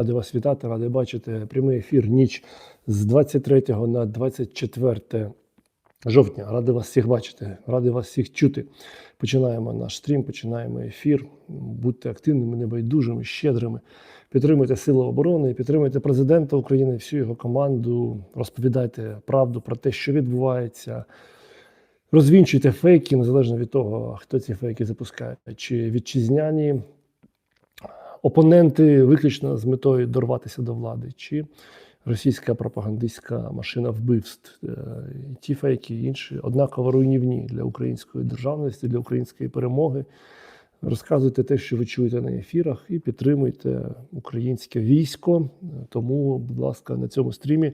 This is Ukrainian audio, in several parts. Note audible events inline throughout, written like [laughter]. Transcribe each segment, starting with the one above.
Радий вас вітати, радий бачити прямий ефір ніч з 23 на 24 жовтня. Радий вас всіх бачити, радий вас всіх чути. Починаємо наш стрім, починаємо ефір. Будьте активними, небайдужими, щедрими. Підтримуйте Сили оборони, підтримуйте президента України, всю його команду. Розповідайте правду про те, що відбувається. Розвінчуйте фейки, незалежно від того, хто ці фейки запускає, чи вітчизняні опоненти виключно з метою дорватися до влади, чи російська пропагандистська машина вбивств. Е, Ті фейки і інші однаково руйнівні для української державності, для української перемоги. Розказуйте те, що ви чуєте на ефірах, і підтримуйте українське військо. Тому, будь ласка, на цьому стрімі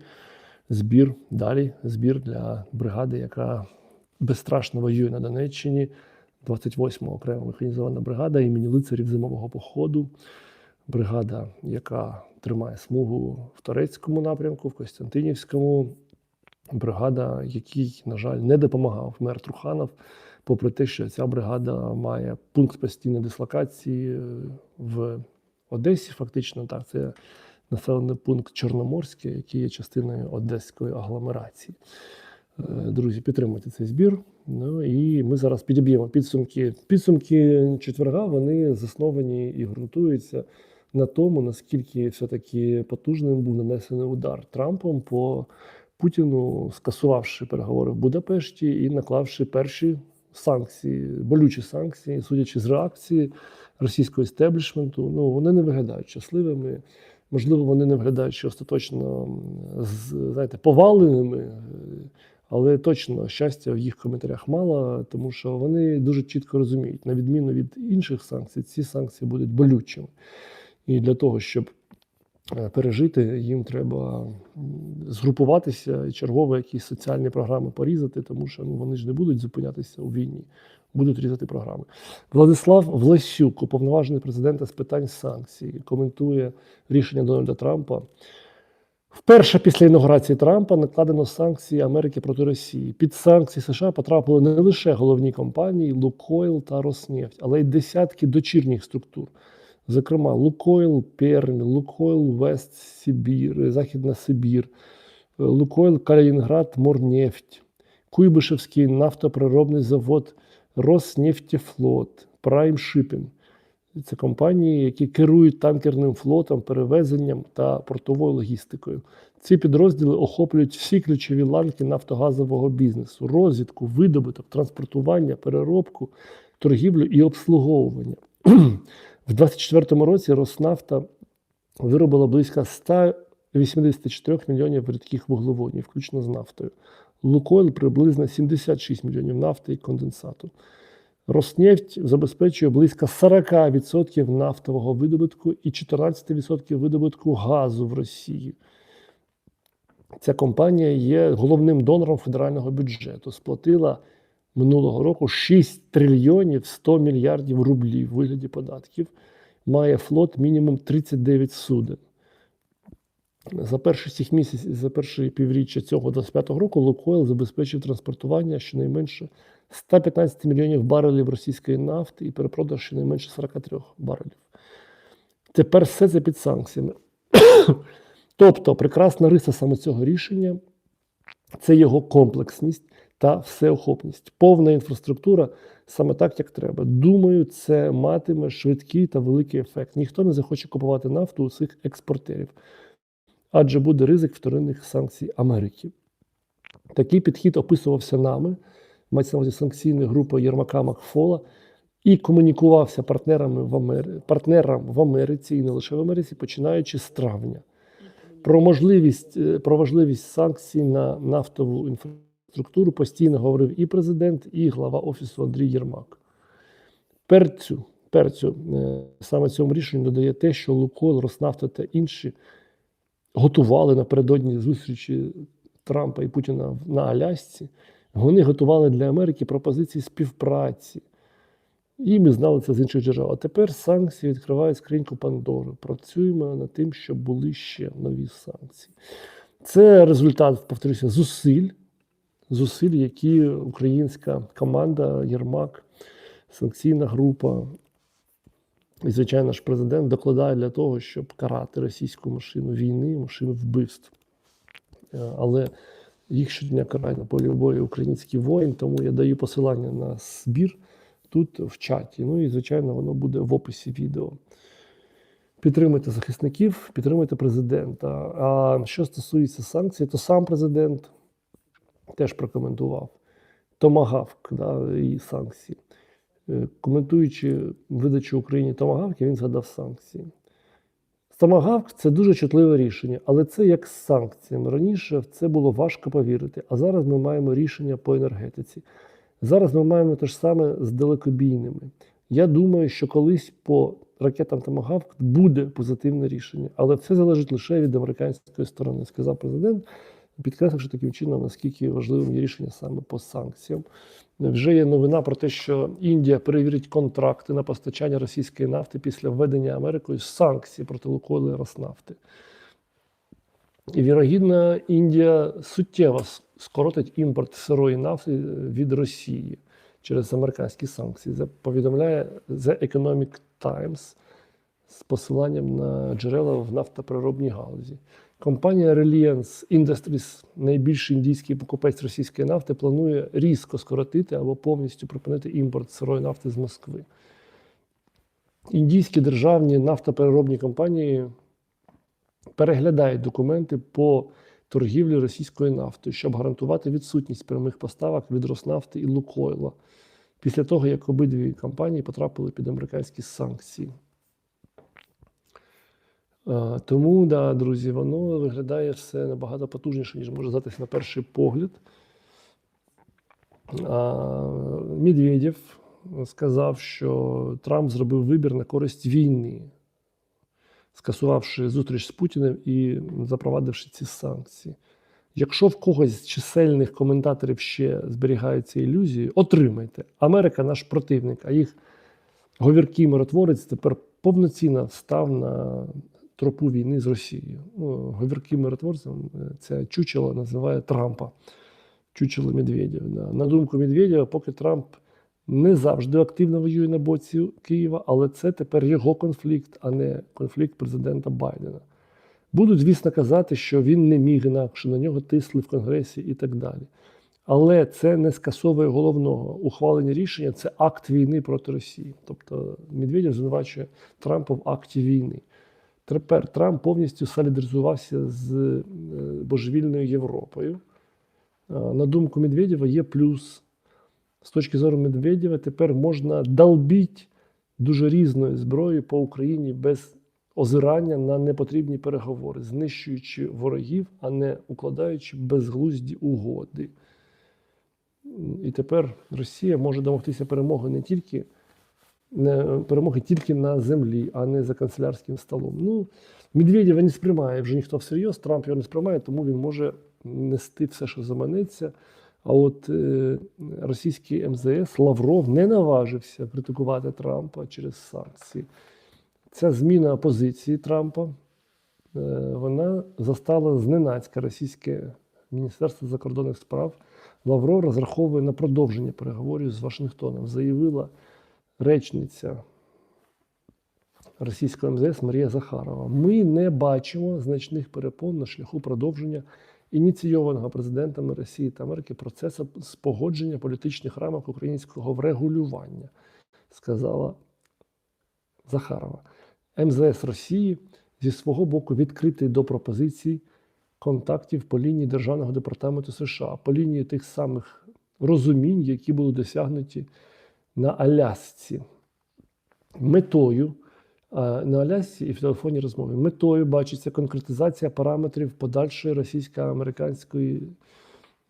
збір далі. Збір для бригади, яка безстрашно воює на Донеччині. 28 окрема механізована бригада імені лицарів зимового походу. Бригада, яка тримає смугу в Торецькому напрямку, в Костянтинівському. Бригада, якій, на жаль, не допомагав мер Труханов, попри те, що ця бригада має пункт постійної дислокації е, в Одесі. Фактично, так, це населений пункт Чорноморський, який є частиною одеської агломерації. Е, Друзі, підтримуйте цей збір. Ну і ми зараз підіб'ємо підсумки. Підсумки четверга вони засновані і ґрунтуються на тому, наскільки все-таки потужним був нанесений удар Трампом по Путіну, скасувавши переговори в Будапешті і наклавши перші санкції, болючі санкції, судячи з реакції російського істеблішменту. Ну вони не виглядають щасливими. Можливо, вони не виглядають ще остаточно з- знаєте, поваленими. Але точно щастя в їх коментарях мало, тому що вони дуже чітко розуміють, на відміну від інших санкцій, ці санкції будуть болючими. І для того, щоб е, пережити, їм треба згрупуватися і чергово якісь соціальні програми порізати, тому що ну, вони ж не будуть зупинятися у війні, будуть різати програми. Владислав Власюк, уповноважений президента з питань санкцій, коментує рішення Дональда Трампа. Вперше після інаугурації Трампа накладено санкції Америки проти Росії. Під санкції США потрапили не лише головні компанії Лукойл та Роснефть, але й десятки дочірніх структур. Зокрема, Лукойл Пермь, Лукойл Вест Сибір, Західна Сибір, Лукойл Калінінград Морнефть, Куйбишевський нафтоприробний завод Роснефтефлот, Прайм Шипінг. Це компанії, які керують танкерним флотом, перевезенням та портовою логістикою. Ці підрозділи охоплюють всі ключові ланки нафтогазового бізнесу: розвідку, видобуток, транспортування, переробку, торгівлю і обслуговування. [clears throat] В 2024 році Роснафта виробила близько 184 мільйонів рідких вуглеводнів, включно з нафтою. Лукойл приблизно 76 мільйонів нафти і конденсату. Роснефть забезпечує близько 40% нафтового видобутку і 14% видобутку газу в Росії. Ця компанія є головним донором федерального бюджету. Сплатила минулого року 6 трильйонів 100 мільярдів рублів у вигляді податків. Має флот мінімум 39 суден. За перші цих місяців, за перші півріччя цього 25-го року Лукойл забезпечив транспортування щонайменше 115 мільйонів барелів російської нафти і перепродаж щонайменше 43 барелів. Тепер все це під санкціями. [coughs] тобто, прекрасна риса саме цього рішення це його комплексність та всеохопність. Повна інфраструктура саме так, як треба. Думаю, це матиме швидкий та великий ефект. Ніхто не захоче купувати нафту у цих експортерів, адже буде ризик вторинних санкцій Америки. Такий підхід описувався нами, мається на увазі санкційна група Єрмака Макфола, і комунікувався партнерами в Амери... партнерам в Америці і не лише в Америці, починаючи з травня. Про можливість, е, про важливість санкцій на нафтову інфраструктуру постійно говорив і президент, і глава офісу Андрій Єрмак. Перцю, перцю е, саме цьому рішенню додає те, що Лукойл, Роснафта та інші готували напередодні зустрічі Трампа і Путіна на Алясці. Вони готували для Америки пропозиції співпраці. І ми знали це з інших джерел. А тепер санкції відкривають скриньку Пандори. Працюємо над тим, щоб були ще нові санкції. Це результат, повторюся, зусиль, зусиль, які українська команда, Єрмак, санкційна група І, звичайно ж, президент докладає для того, щоб карати російську машину війни, машину вбивств. Е, Але їх щодня карає на полі бою український воїн, тому я даю посилання на збір тут в чаті. Ну і, звичайно, воно буде в описі відео. Підтримуйте захисників, підтримуйте президента. А що стосується санкцій, то сам президент теж прокоментував томагавк да, і санкції. Е, Коментуючи видачу Україні томагавки, він згадав санкції. Томагавк це дуже чутливе рішення, але це як з санкціями. Раніше в це було важко повірити. А зараз ми маємо рішення по енергетиці. Зараз ми маємо те ж саме з далекобійними. Я думаю, що колись по ракетам Томагавк буде позитивне рішення, але все залежить лише від американської сторони, сказав президент, підкресливши таким чином, наскільки важливим є рішення саме по санкціям. Вже є новина про те, що Індія перевірить контракти на постачання російської нафти після введення Америкою санкцій проти Лукойлу і Роснафти. І, вірогідно, Індія суттєво скоротить імпорт сирої нафти від Росії через американські санкції. Це повідомляє The Economic Times з посиланням на джерела в нафтопереробній галузі. Компанія Reliance Industries, найбільший індійський покупець російської нафти, планує різко скоротити або повністю припинити імпорт сирої нафти з Москви. Індійські державні нафтопереробні компанії переглядають документи по торгівлі російською нафтою, щоб гарантувати відсутність прямих поставок від Роснафти і Лукойла після того, як обидві компанії потрапили під американські санкції. Е, Тому, да, друзі, воно виглядає все набагато потужніше, ніж може здатися на перший погляд. Медведєв сказав, що Трамп зробив вибір на користь війни, скасувавши зустріч з Путіним і запровадивши ці санкції. Якщо в когось з чисельних коментаторів ще зберігаються ілюзії, отримайте. Америка наш противник, а їх говіркий миротворець тепер повноцінно став на тропу війни з Росією. Ну, говірким миротворцем е, це чучело називає Трампа. Чучело Медведєва. Да. На думку Медведєва, поки Трамп не завжди активно воює на боці Києва, але це тепер його конфлікт, а не конфлікт президента Байдена. Будуть, звісно, казати, що він не міг інакше, на нього тисли в Конгресі і так далі. Але це не скасовує головного. Ухвалення рішення це акт війни проти Росії. Тобто Медведєв звинувачує Трампа в акті війни. Тепер Трамп повністю солідаризувався з е, божевільною Європою. Е, На думку Медведєва, є плюс. З точки зору Медведєва, тепер можна долбити дуже різною зброєю по Україні без озирання на непотрібні переговори, знищуючи ворогів, а не укладаючи безглузді угоди. І тепер Росія може домогтися перемоги не тільки перемоги тільки на землі, а не за канцелярським столом. Ну, Медведєва не сприймає вже ніхто всерйоз, Трамп його не сприймає, тому він може нести все, що заманеться. А от е, російський МЗС Лавров не наважився критикувати Трампа через санкції. Ця зміна позиції Трампа е, вона застала зненацька російське Міністерство закордонних справ. Лавров розраховує на продовження переговорів з Вашингтоном. Заявила речниця російського МЗС Марія Захарова. Ми не бачимо значних перепон на шляху продовження ініційованого президентами Росії та Америки процесу спогодження політичних рамок українського врегулювання, сказала Захарова. МЗС Росії зі свого боку відкритий до пропозицій контактів по лінії Державного департаменту США, по лінії тих самих розумінь, які були досягнуті на Алясці. Метою на Алясці і в телефонній розмові метою бачиться конкретизація параметрів подальшої російсько-американської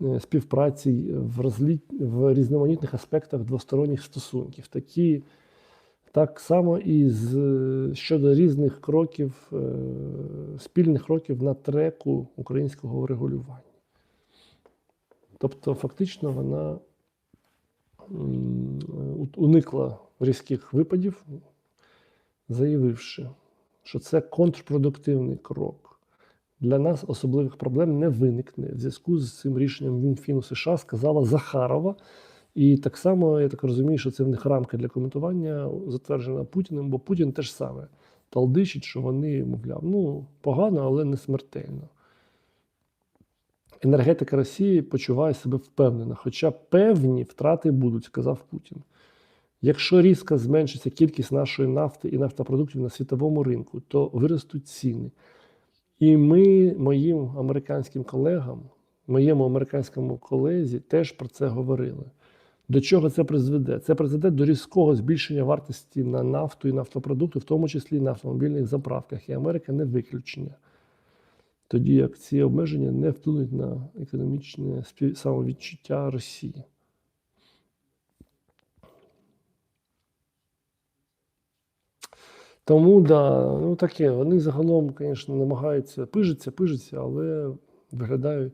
е, співпраці в, розлі... в різноманітних аспектах двосторонніх стосунків. Такі так само і з, щодо різних кроків, е, спільних кроків на треку українського врегулювання. Тобто, фактично, вона уникла різких випадів, заявивши, що це контрпродуктивний крок. Для нас особливих проблем не виникне. В зв'язку з цим рішенням Мінфіну США сказала Захарова. І так само, я так розумію, що це в них рамка для коментування затверджена Путіним, бо Путін теж саме талдичить, що вони, мовляв, ну, погано, але не смертельно. Енергетика Росії почуває себе впевнено, хоча певні втрати будуть, сказав Путін. Якщо різко зменшиться кількість нашої нафти і нафтопродуктів на світовому ринку, то виростуть ціни. І ми, моїм американським колегам, моєму американському колезі теж про це говорили. До чого це призведе? Це призведе до різкого збільшення вартості на нафту і нафтопродукти, в тому числі на автомобільних заправках. І Америка не виключення. Тоді як ці обмеження не вплинуть на економічне самовідчуття Росії. Тому да, ну таке. Вони загалом, звісно, намагаються пижиться, пижиться, але виглядають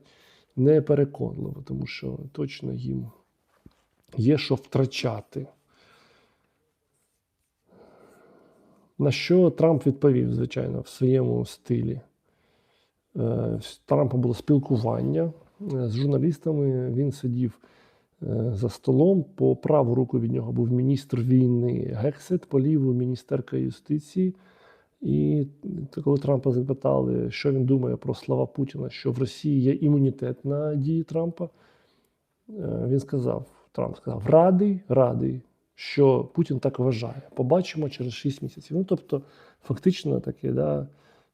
непереконливо, тому що точно їм є що втрачати. На що Трамп відповів, звичайно, в своєму стилі. Е, Трампа було спілкування е, з журналістами. Він сидів е, за столом. По праву руку від нього був міністр війни Гексет, по ліву міністерка юстиції. І коли Трампа запитали, що він думає про слова Путіна, що в Росії є імунітет на дії Трампа, він сказав: Трамп сказав: радий, радий, що Путін так вважає. Побачимо через 6 місяців. Ну, тобто, фактично таке, да,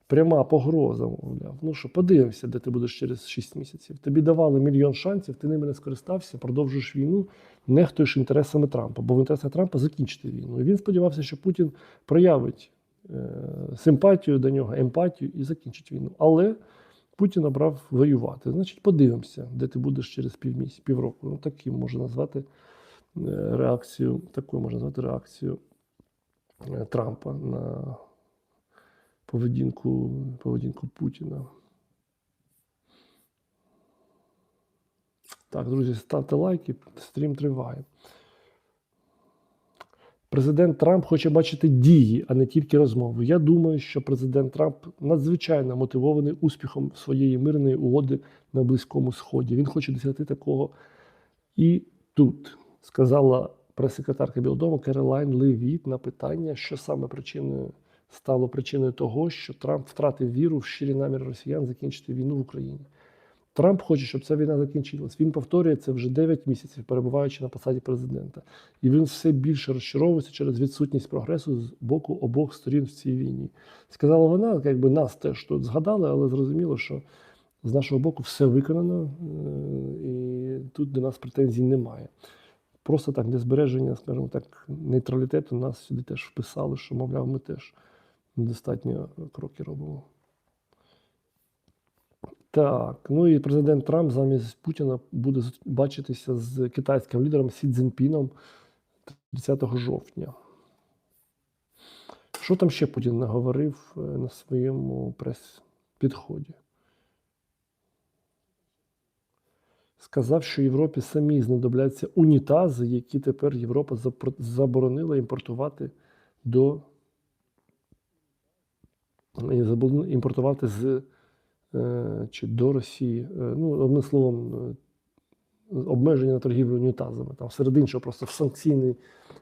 пряма погроза, мовляв. Ну що, подивимося, де ти будеш через 6 місяців. Тобі давали мільйон шансів, ти ними не скористався, продовжуєш війну, нехтуєш інтересами Трампа, бо в інтересах Трампа закінчити війну. І він сподівався, що Путін проявить е, симпатію до нього, емпатію і закінчить війну. Але Путін обрав воювати. Значить, подивимося, де ти будеш через півмісяця, півроку. Ну, таким можна назвати е, реакцію, такою можна назвати реакцію е, Трампа на поведінку, поведінку Путіна. Так, друзі, ставте лайки, стрім триває. Президент Трамп хоче бачити дії, а не тільки розмови. Я думаю, що президент Трамп надзвичайно мотивований успіхом своєї мирної угоди на Близькому Сході. Він хоче досягти такого і тут, сказала прес-секретарка Білого Дому Керолайн Левіт на питання, що саме причиною стало причиною того, що Трамп втратив віру в щирі наміри росіян закінчити війну в Україні. Трамп хоче, щоб ця війна закінчилась. Він повторює це вже 9 місяців, перебуваючи на посаді президента. І він все більше розчаровується через відсутність прогресу з боку обох сторін в цій війні. Сказала вона, якби нас теж тут згадали, але зрозуміло, що з нашого боку все виконано, е, і тут до нас претензій немає. Просто так, для збереження, скажімо так, нейтралітету нас сюди теж вписали, що, мовляв, ми теж недостатньо кроки робимо. Так, ну і президент Трамп замість Путіна буде бачитися з китайським лідером Сі Цзіньпіном 30 жовтня. Що там ще Путін наговорив е, на своєму прес-підході? Сказав, що Європі самі знадобляться унітази, які тепер Європа заборонила імпортувати до імпортувати з е, чи до Росії. Е, Ну, одним словом, е, обмеження на торгівлю унітазами. Там серед іншого просто в санкційний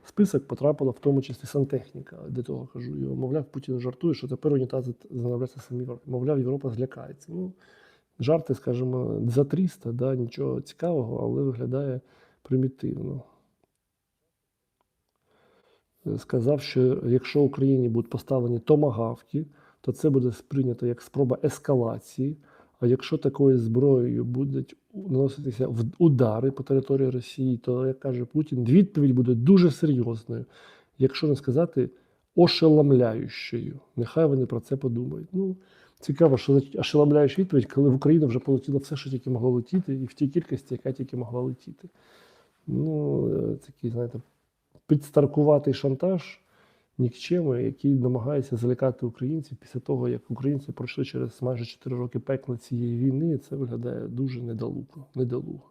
список потрапила в тому числі сантехніка. До того кажу. І, мовляв, Путін жартує, що тепер унітази знадобляться самі Європі. Мовляв, Європа злякається. Ну, жарти, скажімо, за 300, да, нічого цікавого, але виглядає примітивно. Сказав, що якщо Україні будуть поставлені томагавки, то це буде сприйнято як спроба ескалації. А якщо такою зброєю будуть наноситися удари по території Росії, то, як каже Путін, відповідь буде дуже серйозною, якщо не сказати ошеломляючою. Нехай вони про це подумають. Ну, цікаво, що ошеломляюча відповідь, коли в Україну вже полетіло все, що тільки могло летіти, і в тій кількості, яка тільки могла летіти. Ну, е, такий, знаєте, підстаркуватий шантаж нікчеми, який намагається залякати українців після того, як українці пройшли через майже 4 роки пекла цієї війни, і це виглядає дуже недолуго. недолуго.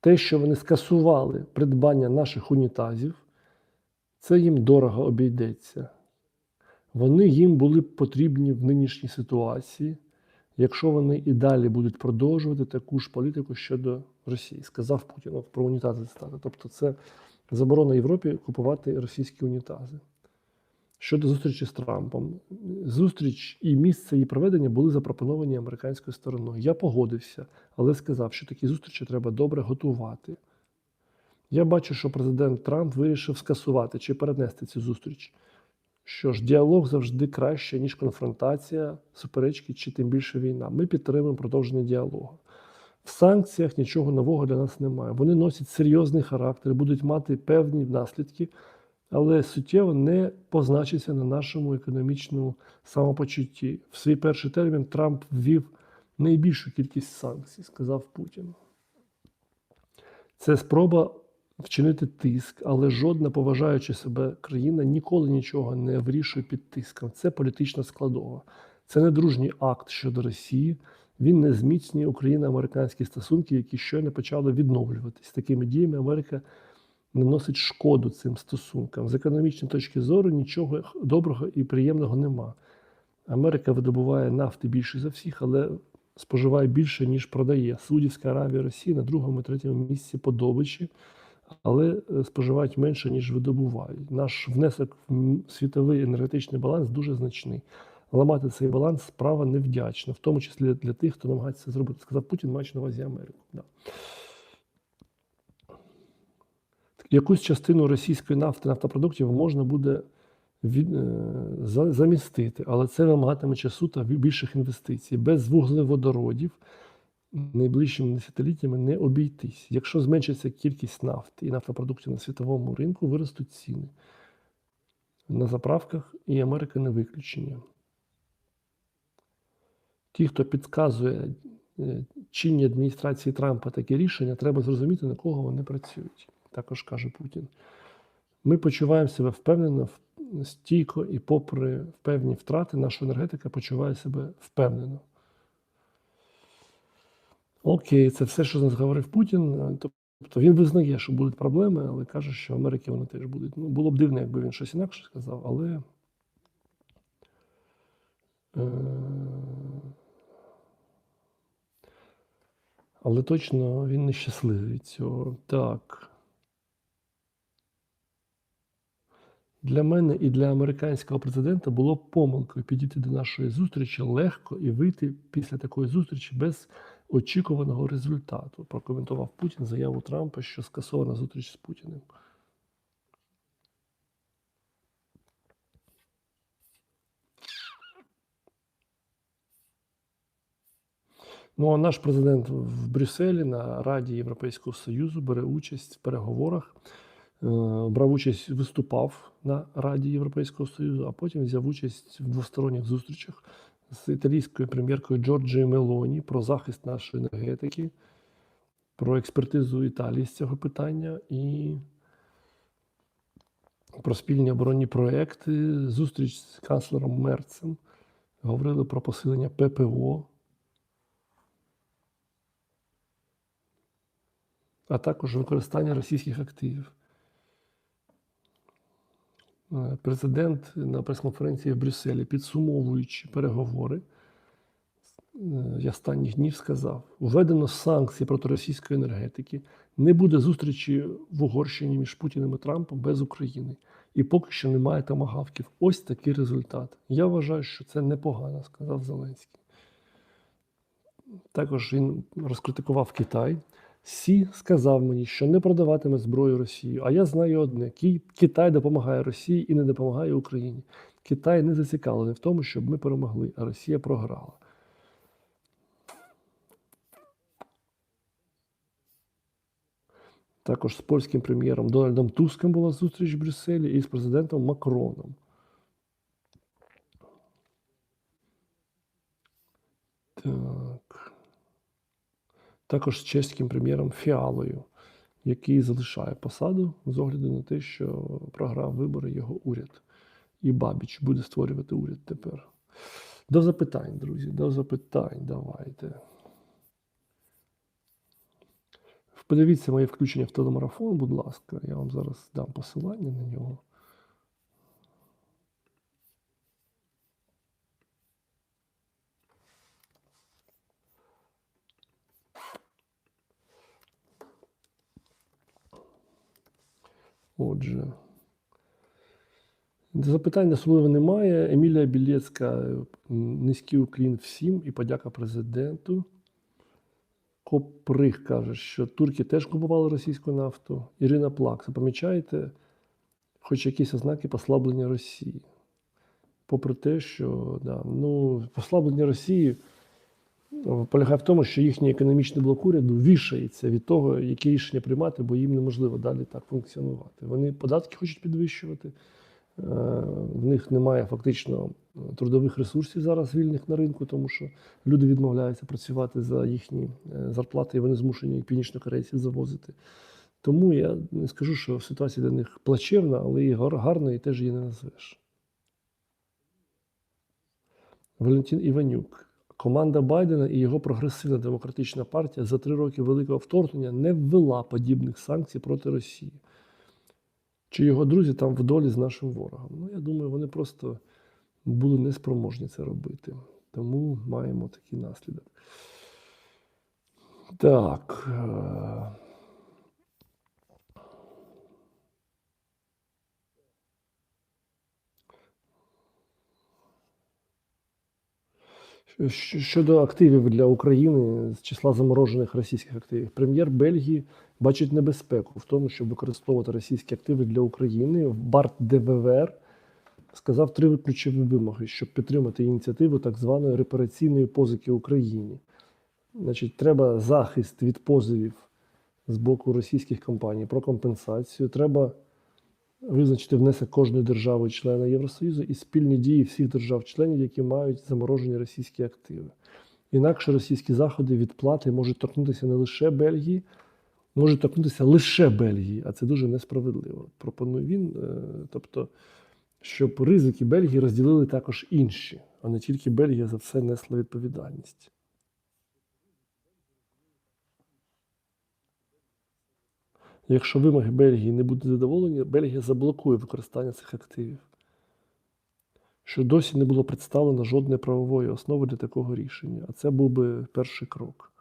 Те, що вони скасували придбання наших унітазів, це їм дорого обійдеться. Вони їм були б потрібні в нинішній ситуації. якщо вони і далі будуть продовжувати таку ж політику щодо Росії, сказав Путін От про унітази цитата. Тобто, це заборона Європі купувати російські унітази. Щодо зустрічі з Трампом, зустріч і місце її проведення були запропоновані американською стороною. Я погодився, але сказав, що такі зустрічі треба добре готувати. Я бачу, що президент Трамп вирішив скасувати чи перенести цю зустріч. Що ж, діалог завжди краще, ніж конфронтація, суперечки чи тим більше війна. Ми підтримуємо продовження діалогу. В санкціях нічого нового для нас немає. Вони носять серйозний характер, будуть мати певні наслідки, але суттєво не позначиться на нашому економічному самопочутті. В свій перший термін Трамп ввів найбільшу кількість санкцій, сказав Путін. Це спроба вчинити тиск, але жодна поважаюча себе країна ніколи нічого не вирішує під тиском. Це політична складова. Це не дружній акт щодо Росії. Він не зміцнює україно-американські стосунки, які щойно почали відновлюватись. Такими діями Америка наносить шкоду цим стосункам. З економічної точки зору нічого доброго і приємного нема. Америка видобуває нафти більше за всіх, але споживає більше, ніж продає. Саудівська Аравія, Росія на другому і третьому місці по але е, споживають менше, ніж видобувають. Наш внесок в світовий енергетичний баланс дуже значний. Ламати цей баланс справа невдячна, в тому числі для тих, хто намагається це зробити. Сказав Путін, маючи на увазі Америку. Да. Якусь частину російської нафти, нафтопродуктів можна буде від, е, за- замістити, але це вимагатиме часу та більших інвестицій. Без вуглеводородів найближчими десятиліттями не обійтись. Якщо зменшиться кількість нафти і нафтопродуктів на світовому ринку, виростуть ціни. На заправках і Америка не виключення. Ті, хто підказує е, чинній адміністрації Трампа такі рішення, треба зрозуміти, на кого вони працюють. Також каже Путін. Ми почуваємо себе впевнено, стійко і, попри певні втрати, наша енергетика почуває себе впевнено. Окей, це все, що з нас говорив Путін. Е, Тобто він визнає, що будуть проблеми, але каже, що в Америці вони теж будуть. Ну, було б дивно, якби він щось інакше сказав, але. Але точно він не щасливий від цього. Так. Для мене і для американського президента було помилкою підійти до нашої зустрічі легко і вийти після такої зустрічі без очікуваного результату. Прокоментував Путін заяву Трампа, що скасована зустріч з Путіним. Ну а наш президент в Брюсселі на Раді Європейського Союзу бере участь в переговорах. Е, Брав участь, виступав на Раді Європейського Союзу, а потім взяв участь в двосторонніх зустрічах з італійською прем'єркою Джорджією Мелоні про захист нашої енергетики, про експертизу Італії з цього питання і про спільні оборонні проекти. Зустріч з канцлером Мерцем. Говорили про посилення ППО. А також використання російських активів. Е, Президент на прес-конференції в Брюсселі, підсумовуючи переговори е, останніх днів, сказав: введено санкції проти російської енергетики, не буде зустрічі в Угорщині між Путіним і Трампом без України. І поки що немає тамагавків. Ось такий результат. Я вважаю, що це непогано, сказав Зеленський. Також він розкритикував Китай. Сі сказав мені, що не продаватиме зброю Росії. А я знаю одне: Китай допомагає Росії і не допомагає Україні. Китай не зацікавлений в тому, щоб ми перемогли, а Росія програла. Також з польським прем'єром Дональдом Туском була зустріч в Брюсселі і з президентом Макроном. Так. Також з чеським прем'єром Фіалою, який залишає посаду з огляду на те, що програв вибори його уряд. І Бабіч буде створювати уряд тепер. До запитань, друзі, до запитань давайте. Подивіться моє включення в телемарафон, будь ласка, я вам зараз дам посилання на нього. Отже. Запитань особливо немає. Емілія Білецька, низький уклін всім і подяка президенту. Коприх каже, що турки теж купували російську нафту. Ірина Плакса, помічаєте, хоч якісь ознаки послаблення Росії. Попри те, що да, ну, послаблення Росії полягає в тому, що їхній економічний блок уряду вішається від того, які рішення приймати, бо їм неможливо далі так функціонувати. Вони податки хочуть підвищувати. Е, В них немає фактично е, трудових ресурсів зараз вільних на ринку, тому що люди відмовляються працювати за їхні е, зарплати, і вони змушені північнокорейців завозити. Тому я не скажу, що ситуація для них плачевна, але і гар- гарною теж її не назвеш. Валентин Іванюк. Команда Байдена і його прогресивна демократична партія за три роки великого вторгнення не ввела подібних санкцій проти Росії. Чи його друзі там в долі з нашим ворогом? Ну, я думаю, вони просто були неспроможні це робити. Тому маємо такий наслідок. Так. Щодо активів для України з числа заморожених російських активів, прем'єр Бельгії бачить небезпеку в тому, щоб використовувати російські активи для України. Барт ДВВР сказав три ключові вимоги, щоб підтримати ініціативу так званої репараційної позики Україні. Значить, треба захист від позовів з боку російських компаній про компенсацію. Треба визначити внесок кожної держави члена Євросоюзу і спільні дії всіх держав-членів, які мають заморожені російські активи. Інакше російські заходи відплати можуть торкнутися не лише Бельгії, можуть торкнутися лише Бельгії, а це дуже несправедливо. Пропонує він, е, тобто, щоб ризики Бельгії розділили також інші, а не тільки Бельгія за все несла відповідальність. Якщо вимоги Бельгії не будуть задоволені, Бельгія заблокує використання цих активів, що досі не було представлено жодної правової основи для такого рішення, а це був би перший крок.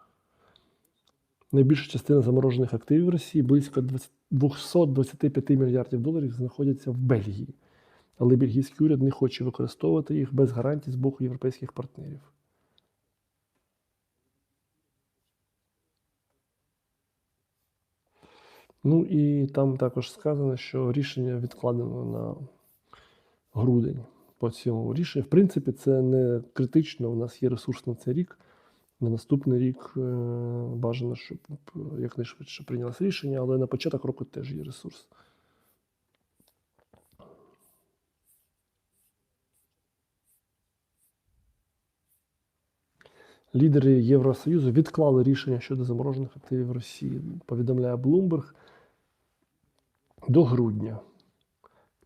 Найбільша частина заморожених активів Росії, близько 225 мільярдів доларів, знаходяться в Бельгії, але бельгійський уряд не хоче використовувати їх без гарантій з боку європейських партнерів. Ну і там також сказано, що рішення відкладено на грудень по цьому рішенню. В принципі, це не критично. У нас є ресурс на цей рік. На наступний рік е, бажано, щоб якнайшвидше прийнялося рішення, але на початок року теж є ресурс. Лідери Євросоюзу відклали рішення щодо заморожених активів Росії, повідомляє Bloomberg, до грудня,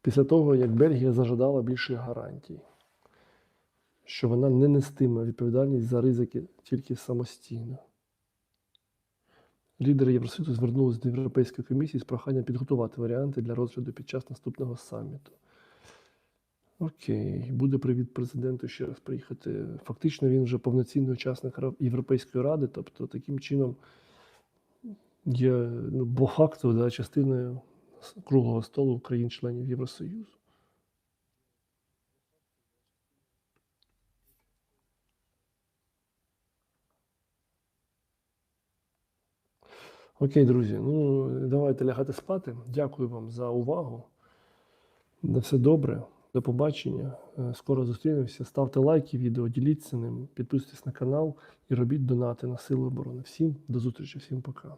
після того, як Бельгія зажадала більших гарантій, що вона не нестиме відповідальність за ризики тільки самостійно. Лідери Євросоюзу звернулися до Європейської комісії з проханням підготувати варіанти для розгляду під час наступного саміту. Окей, буде привіт президенту ще раз приїхати. Фактично він вже повноцінний учасник Європейської ради, тобто таким чином є ну, по факту да, частиною круглого столу країн-членів Євросоюзу. Окей, друзі, ну давайте лягати спати. Дякую вам за увагу. На все добре. До побачення. Е, Скоро зустрінемося. Ставте лайки відео, діліться ним, підписуйтесь на канал і робіть донати на Сили оборони. Всім до зустрічі, всім пока.